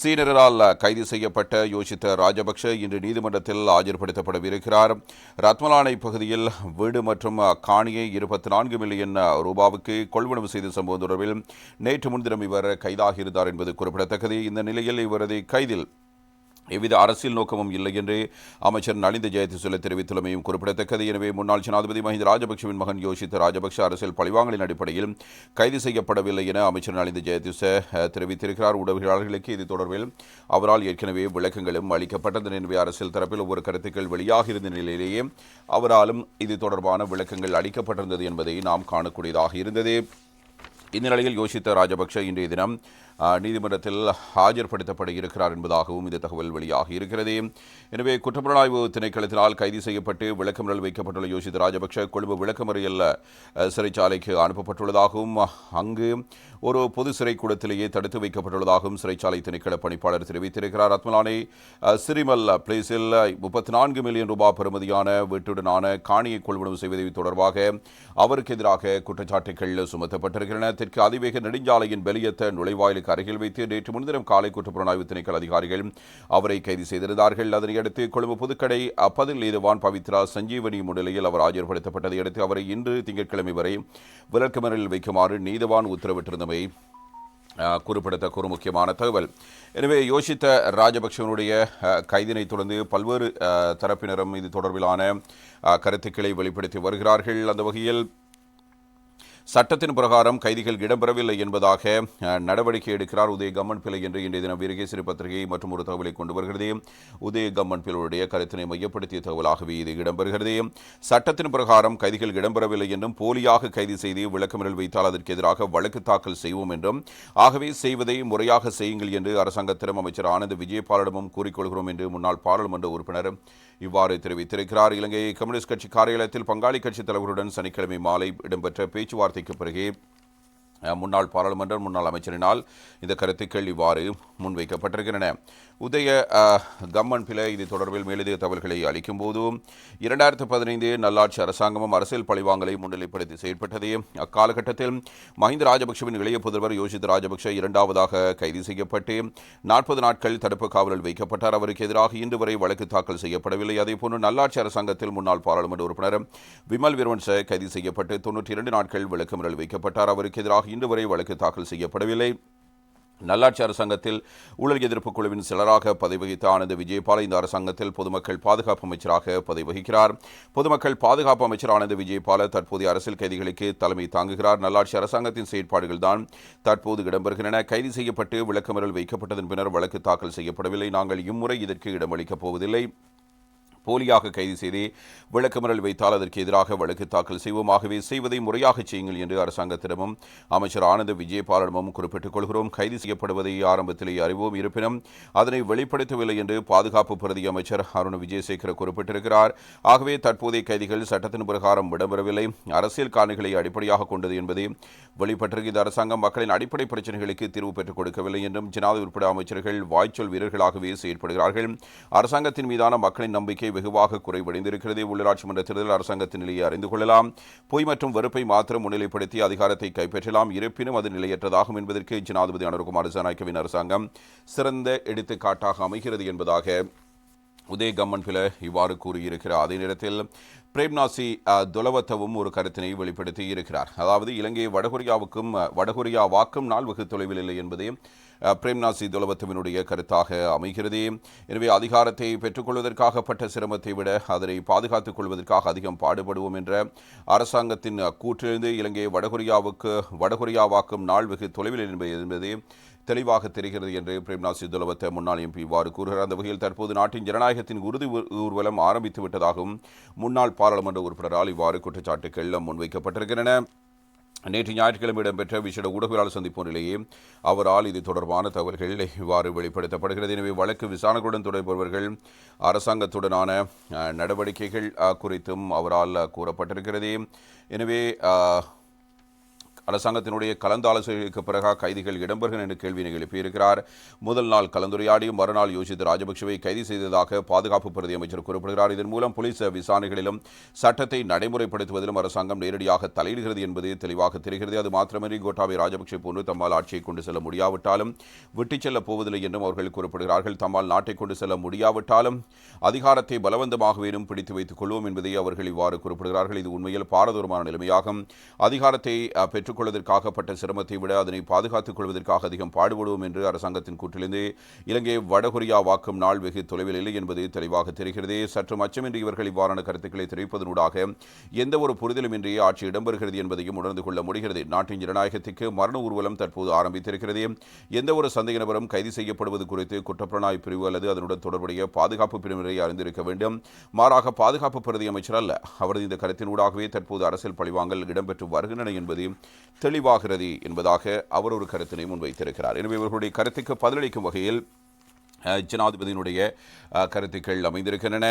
சீனரால் கைது செய்யப்பட்ட யோசித்த ராஜபக்ஷ இன்று நீதிமன்றத்தில் ஆஜர்படுத்தப்படவிருக்கிறார். ரத்மலானை பகுதியில் வீடு மற்றும் காணியை இருபத்தி நான்கு மில்லியன் ரூபாவுக்கு கொள்வனவு செய்த சம்பவம் தொடர்பில் நேற்று முன்தினம் இவர் கைதாகியிருந்தார் என்பது குறிப்பிடத்தக்கது. இந்த நிலையில் இவரது கைதில் எவ்வித அரசியல் நோக்கமும் இல்லை என்று அமைச்சர் நலிந்த ஜெயதிசுல தெரிவித்துள்ளமையும் குறிப்பிடத்தக்கது. எனவே முன்னாள் ஜனாதிபதி மஹிந்த ராஜபக்சவின் மகன் யோசித்த ராஜபக்ஷ அரசியல் பழிவாங்கலின் அடிப்படையில் கைது செய்யப்படவில்லை என அமைச்சர் நலிந்த ஜெயதிச தெரிவித்திருக்கிறார். ஊடகவியலாளர்களுக்கு இது தொடர்பில் அவரால் ஏற்கனவே விளக்கங்களும் அளிக்கப்பட்டது. எனவே அரசியல் தரப்பில் ஒவ்வொரு கருத்துக்கள் வெளியாக இருந்த நிலையிலேயே அவராலும் இது தொடர்பான விளக்கங்கள் அளிக்கப்பட்டிருந்தது என்பதை நாம் காணக்கூடியதாக இருந்தது. இந்நிலையில் யோசித்த ராஜபக்ஷ இன்றைய தினம் நீதிமன்றத்தில் ஆஜர்படுத்தப்பட இருக்கிறார் என்பதாகவும் இந்த தகவல் வெளியாகி இருக்கிறது. எனவே குற்றப்புலனாய்வு திணைக்களத்தினால் கைது செய்யப்பட்டு விளக்கமறியல் வைக்கப்பட்டுள்ள யோசித்த ராஜபக்ஷ கொழும்பு விளக்கமறியல் சிறைச்சாலைக்கு அனுப்பப்பட்டுள்ளதாகவும் அங்கு ஒரு பொது சிறை கூடத்திலேயே தடுத்து வைக்கப்பட்டுள்ளதாகவும் சிறைச்சாலை திணைக்கள பணிப்பாளர் தெரிவித்திருக்கிறார். ரத்மலானை சிறிமல் பிளேஸில் முப்பத்தி நான்கு மில்லியன் ரூபாய் பெறுமதியான வீட்டுடனான காணியை கொள்வனவு செய்வது தொடர்பாக அவருக்கு எதிராக குற்றச்சாட்டுகள் சுமத்தப்பட்டிருக்கின்றன. தெற்கு அதிவேக நெடுஞ்சாலையின் வெளியத்த நுழைவாயிலுக்கு அருகில் வைத்து நேற்று முன்தினம் காலை குற்றப்புலனாய்வு திணைக்கள அதிகாரிகள் அவரை கைது செய்திருந்தார்கள். அதனையடுத்து கொழும்பு புதுக்கடை அப்பதில் நீதவான் பவித்ரா சஞ்சீவனி முன்னிலையில் அவர் ஆஜர்படுத்தப்பட்டதை அடுத்து அவரை இன்று திங்கட்கிழமை வரை விலக்கமரில் வைக்குமாறு நீதவான் உத்தரவிட்டிருந்தமை குறிப்பிடத்தக்க ஒரு முக்கியமான தகவல். எனவே யோசித்த ராஜபக்சவனுடைய கைதினை தொடர்ந்து பல்வேறு தரப்பினரும் இது தொடர்பிலான கருத்துக்களை வெளிப்படுத்தி வருகிறார்கள். அந்த வகையில் சட்டத்தின் பிரகாரம் கைதிகள் இடம்பெறவில்லை என்பதாக நடவடிக்கை எடுக்கிறார் உதய கம்மன் பிள்ளை என்று இன்றைய தினம் வீரகேசரி பத்திரிகை மற்றும் ஒரு தகவலை கொண்டு வருகிறது. உதய கம்மன் பிள்ளையுடைய கருத்தினை மையப்படுத்திய தகவலாகவே இது இடம்பெறுகிறது. சட்டத்தின் பிரகாரம் கைதிகள் இடம்பெறவில்லை என்றும் போலியாக கைது செய்து விளக்கமிழல் வைத்தால் அதற்கு எதிராக வழக்கு தாக்கல் செய்வோம் என்றும் ஆகவே செய்வதை முறையாக செய்யுங்கள் என்று அரசாங்கத்திடம் அமைச்சர் ஆனந்த் விஜயபாலிடமும் கூறிக்கொள்கிறோம் என்று முன்னாள் பாராளுமன்ற உறுப்பினர் இவ்வாறு தெரிவித்திருக்கிறார். இலங்கை கம்யூனிஸ்ட் கட்சி காரியாலயத்தில் பங்காளி கட்சித் தலைவருடன் சனிக்கிழமை மாலை இடம்பெற்ற பேச்சுவார்த்தைக்கு பிறகு அஹ், முன்னாள் பாராளுமன்ற முன்னாள் அமைச்சரினால் இந்த கருத்துக்கள் இவ்வாறு முன்வைக்கப்பட்டிருக்கின்றன. உதய கம்மன் பிள்ளை இது தொடர்பில் மேலதிக தகவல்களை அளிக்கும் போது இரண்டாயிரத்து பதினைந்து நல்லாட்சி அரசாங்கமும் அரசியல் பழிவாங்கலை முன்னிலைப்படுத்தி செயற்பட்டது. அக்காலகட்டத்தில் மஹிந்த ராஜபக்சவின் இளைய புதல்வர் யோசித் ராஜபக்ஷ இரண்டாவதாக கைது செய்யப்பட்டு நாற்பது நாட்கள் தடுப்பு காவலில் வைக்கப்பட்டார். அவருக்கு எதிராக இன்று வரை வழக்கு தாக்கல் செய்யப்படவில்லை. அதேபோன்று நல்லாட்சி அரசாங்கத்தில் முன்னாள் பாராளுமன்ற உறுப்பினர் விமல் விரவன்ச கைது செய்யப்பட்டு தொன்னூற்றி இரண்டு நாட்கள் விளக்கமறியல் வைக்கப்பட்டார். அவருக்கு எதிராக இன்று வரை வழக்கு தாக்கல் செய்யப்படவில்லை. நல்லாட்சி அரசாங்கத்தில் ஊழல் எதிர்ப்பு குழுவின் சிலராக பதவி வகித்த ஆனந்த விஜயபால் இந்த அரசாங்கத்தில் பொதுமக்கள் பாதுகாப்பு அமைச்சராக பதவி வகிக்கிறார் பொதுமக்கள் பாதுகாப்பு அமைச்சர் ஆனந்த விஜயபால தற்போதைய அரசியல் கைதிகளுக்கு தலைமை தாங்குகிறார். நல்லாட்சி அரசாங்கத்தின் செயற்பாடுகள் தான் தற்போது இடம்பெறுகின்றன. கைது செய்யப்பட்டு விளக்கமறல் வைக்கப்பட்டதன் பின்னர் வழக்கு தாக்கல் செய்யப்படவில்லை. நாங்கள் இம்முறை இதற்கு இடமளிக்கப் போவதில்லை. போலியாக கைது செய்து விளக்கமறல் வைத்தால் அதற்கு எதிராக வழக்கு தாக்கல் செய்வோம் ஆகவே செய்வதை முறையாக செய்யுங்கள் என்று அரசாங்கத்திடமும் அமைச்சர் ஆனந்த விஜயபாலனிடமும் குறிப்பிட்டுக் கொள்கிறோம். கைது செய்யப்படுவதை ஆரம்பத்திலே அறிவோம். இருப்பினும் அதனை வெளிப்படுத்தவில்லை என்று பாதுகாப்பு பிரதி அமைச்சர் அருண் விஜயசேகர குறிப்பிட்டிருக்கிறார். ஆகவே தற்போதைய கைதிகள் சட்டத்தின் பிரகாரம் இடம்பெறவில்லை. அரசியல் காரணிகளை அடிப்படையாக கொண்டது என்பது வெளிப்பட்டிருக்கு. இந்த அரசாங்கம் மக்களின் அடிப்படை பிரச்சனைகளுக்கு தீர்வு பெற்றுக் கொடுக்கவில்லை என்றும் ஜனாதிபதி உட்பட அமைச்சர்கள் வாய்ச்சொல் வீரர்களாகவே செயற்படுகிறார்கள். அரசாங்கத்தின் மீதான மக்களின் நம்பிக்கை வெகுவாக குறைவடைந்திருக்கிறது உள்ளாட்சி மன்ற தேர்தல் அரசாங்கத்தின் நிலையை அறிந்து கொள்ளலாம். பொய் மற்றும் வெறுப்பை மாத்திரம் முன்னிலைப்படுத்தி அதிகாரத்தை கைப்பற்றலாம். இருப்பினும் அது நிலையற்றதாகும் என்பதற்கு ஜனாதிபதி அனுர்குமார் ஜனாய்க்கவின் அரசாங்கம் சிறந்த எடுத்துக்காட்டாக அமைகிறது என்பதாக உதயகம்மன் பில இவ்வாறு கூறியிருக்கிறார். அதே நேரத்தில் பிரேம்நாசி துலவத்தவும் ஒரு கருத்தினை வெளிப்படுத்தி இருக்கிறார் அதாவது இலங்கை வடகொரியாவுக்கும் வடகொரியாவாக்கும் வடகொரியா வாக்கும் நாள் வெகு தொலைவில் இல்லை என்பதே பிரேம்நாசி துலபத்துவினுடைய கருத்தாக அமைகிறது. எனவே அதிகாரத்தை பெற்றுக்கொள்வதற்காகப்பட்ட சிரமத்தை விட அதனை பாதுகாத்துக் கொள்வதற்காக அதிகம் பாடுபடுவோம் என்ற அரசாங்கத்தின் கூற்றிலிருந்து இலங்கை வடகொரியாவுக்கு வடகொரியாவாக்கும் நாள் வெகு தொலைவில் என்பது என்பதே தெளிவாக தெரிகிறது என்று பிரேம்நாத் துலவத்த முன்னாள் எம்பி இவ்வாறு கூறுகிறார். அந்த வகையில் தற்போது நாட்டின் ஜனநாயகத்தின் உறுதி ஊர்வலம் ஆரம்பித்து விட்டதாகவும் முன்னாள் பாராளுமன்ற உறுப்பினரால் இவ்வாறு குற்றச்சாட்டுகள் முன்வைக்கப்பட்டிருக்கின்றன. நேற்று ஞாயிற்றுக்கிழமை இடம்பெற்ற விசேட ஊடகவியலாளர் சந்திப்பு நிலையே அவரால் இது தொடர்பான தகவல்கள் இவ்வாறு வெளிப்படுத்தப்படுகிறது. எனவே வழக்கு விசாரணைகளுடன் தொடர்பவர்கள் அரசாங்கத்துடனான நடவடிக்கைகள் குறித்தும் அவரால் கூறப்பட்டிருக்கிறது. எனவே அரசாங்கத்தினுடைய கலந்தாலோசனைகளுக்கு பிறகு கைதிகள் இடம்பெறுகின்றன என்ற கேள்வியை எழுப்பியிருக்கிறார் முதல் நாள் கலந்துரையாடி மறுநாள் யோசித்த ராஜபக்சவை கைது செய்ததாக பாதுகாப்பு பிரதி அமைச்சர் குறிப்பிடுகிறார். இதன் மூலம் போலீஸ் விசாரணைகளிலும் சட்டத்தை நடைமுறைப்படுத்துவதிலும் அரசாங்கம் நேரடியாக தலையிடுகிறது என்பது தெளிவாக தெரிகிறது. அது மாத்திரமின்றி கோட்டாபய ராஜபக்சே போன்று தம்மால் ஆட்சியை கொண்டு செல்ல முடியாவிட்டாலும் விட்டுச் செல்லப் போவதில்லை என்றும் அவர்கள் குறிப்பிடுகிறார்கள். தம்மால் நாட்டை கொண்டு செல்ல முடியாவிட்டாலும் அதிகாரத்தை பலவந்தமாகவேனும் பிடித்து வைத்துக் கொள்வோம் என்பதை அவர்கள் இவ்வாறு குறிப்பிடுகிறார்கள். இது உண்மையில் பாரதூரமான நிலைமையாகும். அதிகாரத்தை அஹ், பெற்றுக்கொள்வதற்காக பட்ட சிரமத்தை விட அதனை பாதுகாத்துக் கொள்வதற்காக அதிகம் பாடுபடுவோம் என்று அரசாங்கத்தின் கூற்றிலிருந்து இலங்கை வடகொரியா வாக்கும் நாள் வெகு தொலைவில் இல்லை என்பது தெளிவாக தெரிகிறது. சற்று அச்சமின்றி இவர்கள் இவ்வாறான கருத்துக்களை தெரிவிப்பதனூடாக எந்த ஒரு புரிதலுமின்றி ஆட்சி இடம்பெறுகிறது என்பதையும் உணர்ந்து கொள்ள முடிகிறது. நாட்டின் ஜனநாயகத்திற்கு மரண ஊர்வலம் தற்போது ஆரம்பித்திருக்கிறது. எந்த ஒரு சந்தேக நபரும் கைது செய்யப்படுவது குறித்து குற்றப்புலனாய் பிரிவு அல்லது அதனுடன் தொடர்புடைய பாதுகாப்பு பிரிவினரை அறிந்திருக்க வேண்டும். மாறாக பாதுகாப்பு பிரதி அமைச்சர் அல்ல. அவரது இந்த கருத்தினூடாகவே தற்போது அரசியல் பழிவாங்கல் இடம்பெற்று வருகின்றன என்பது தெளிவாகிறது என்பதாக அவர் ஒரு கருத்தினை முன்வைத்திருக்கிறார். எனவே இவர்களுடைய கருத்துக்கு பதிலளிக்கும் வகையில் ஜனாதிபதியினுடைய கருத்துக்கள் அமைந்திருக்கின்றன.